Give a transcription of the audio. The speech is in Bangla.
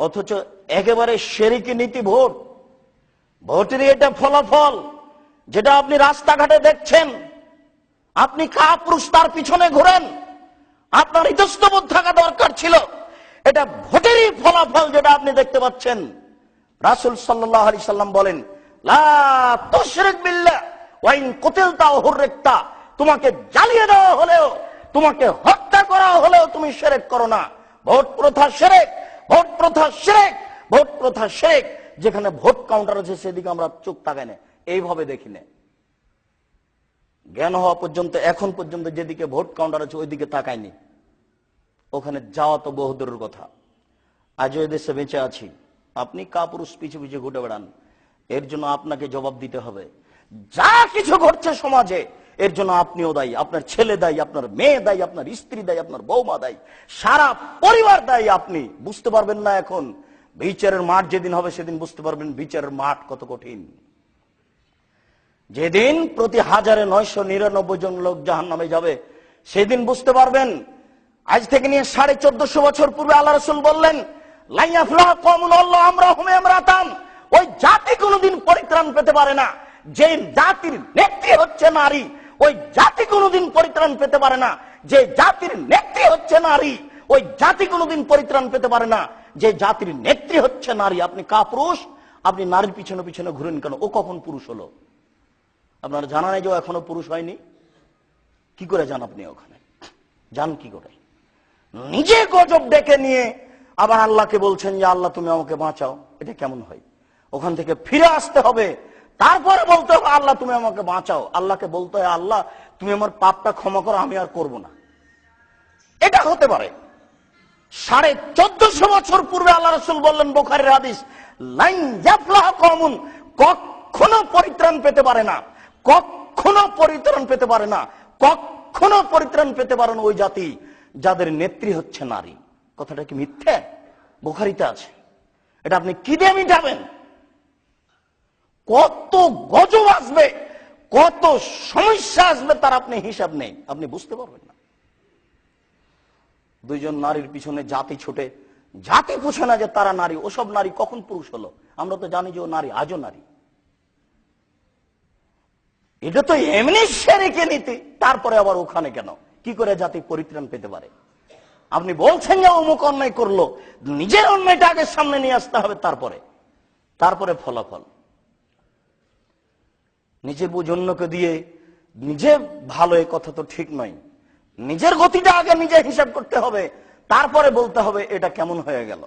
অথচ একেবারে সেরিকি নীতি ভোট। ভোটেরই এটা ফলাফল, যেটা আপনি রাস্তাঘাটে দেখছেন। আপনি কাপুরুষ, তার পিছনে ঘোরেন। আপনার ইতস্তবোধ থাকা দরকার ছিল। এটা ভোটেরই ফলাফল যেটা আপনি দেখতে পাচ্ছেন। রাসুল সাল্লাহ আলি সাল্লাম বলেন তোমাকে জ্বালিয়ে দেওয়া হলেও, তোমাকে হত্যা করা হলেও তুমি সেরেক করো না। ভোট প্রথা শিরক ভোট প্রথা শেখ ভোট প্রথা শিরক যেখানে ভোট কাউন্টার আছে, সেদিকে আমরা চোখ তাকাই না। এইভাবে দেখি না। জ্ঞান হওয়া পর্যন্ত, এখন পর্যন্ত যেদিকে ভোট কাউন্টার আছে, ওইদিকে তাকায়নি ওখানে যাওয়া তো বহুদূরের কথা। আজও এদেশে বেঁচে আছি। আপনি কাপুরুষ পিছু পিছু ঘুটে বেড়ান। এর জন্য আপনাকে জবাব দিতে হবে। যা কিছু ঘটছে সমাজে এর জন্য আপনিও দায়ী। আপনার ছেলে দায়ী, আপনার মেয়ে দায়ী, আপনার স্ত্রী দায়ী, আপনার বৌমা দায়ী। সারা পরিবার দায়ী আপনি। বুঝতে পারবেন না এখন। বিচারের মাঠ যেদিন হবে সেদিন বুঝতে পারবেন বিচারের মাঠ কত কঠিন। যেদিন প্রতি হাজারে নয়শো নিরানব্বই জন লোক জাহান নামে যাবে, সেদিন বুঝতে পারবেন। আজ থেকে নিয়ে সাড়ে চোদ্দশো বছর পূর্বে আল্লাহ রসুল বললেন ওই জাতি কোনোদিন পরিত্রাণ পেতে পারে না। যে জাতির নেত্রী হচ্ছে নারী ওই জাতি কোনোদিন পরিত্রাণ পেতে পারে না। যে জাতির নেত্রী হচ্ছে নারী, ওই জাতি কোনোদিন পরিত্রাণ পেতে পারে না। যে জাতির নেত্রী হচ্ছে নারী, আপনি কাপুরুষ আপনি নারীর পিছনে পিছনে ঘুরেন কেন? ও কখন পুরুষ হলো? আপনার জানা নেই যে ও এখনও পুরুষ হয়নি? কি করে যান আপনি ওখানে? যান কি করে? নিজে গজব ডেকে নিয়ে আবার আল্লাহকে বলছেন, যে আল্লাহ, তুমি আমাকে বাঁচাও। এটা কেমন হয়? ওখান থেকে ফিরে আসতে হবে। তারপরে বলতে হবে, আল্লাহ তুমি আমাকে বাঁচাও। আল্লাহকে বলতে হয়, আল্লাহ, তুমি আমার পাপটা ক্ষমা করো, আমি আর করব না। এটা হতে পারে। সাড়ে চোদ্দশো বছর পূর্বে আল্লাহ রসুল বললেন বোখারের হাদিস, লাইন জাফলাহ কমন কখনো পরিত্রাণ পেতে পারে না। কখনো পরিত্রাণ পেতে পারে না। কখনো পরিত্রাণ পেতে পারে না ওই জাতি যাদের নেত্রী হচ্ছে নারী। কথাটা কি মিথ্যে? বোখারিতে আছে। এটা আপনি কি দিয়ে মিটাবেন? কত গজব আসবে, কত সমস্যা আসবে তার আপনি হিসাব নেই। আপনি বুঝতে পারবেন না। দুইজন নারীর পিছনে জাতি ছুটে, জাতি পুছে না যে তারা নারী, ওসব নারী কখন পুরুষ হলো? আমরা তো জানি যে ও নারী, আজও নারী। এটা তো এমনি সেরেকে নিতে, তারপরে আবার ওখানে কেন? কি করে জাতি পরিত্রাণ পেতে পারে? আপনি বলছেন যে অমুক অন্যায় করল, নিজের অন্যায়টা আগে সামনে নিয়ে আসতে হবে, তারপরে তারপরে ফলাফল। নিজের বুঝন্যকে দিয়ে নিজে ভালো এ কথা তো ঠিক নয়। নিজের গতিটা আগে নিজে হিসাব করতে হবে, তারপরে বলতে হবে এটা কেমন হয়ে গেল।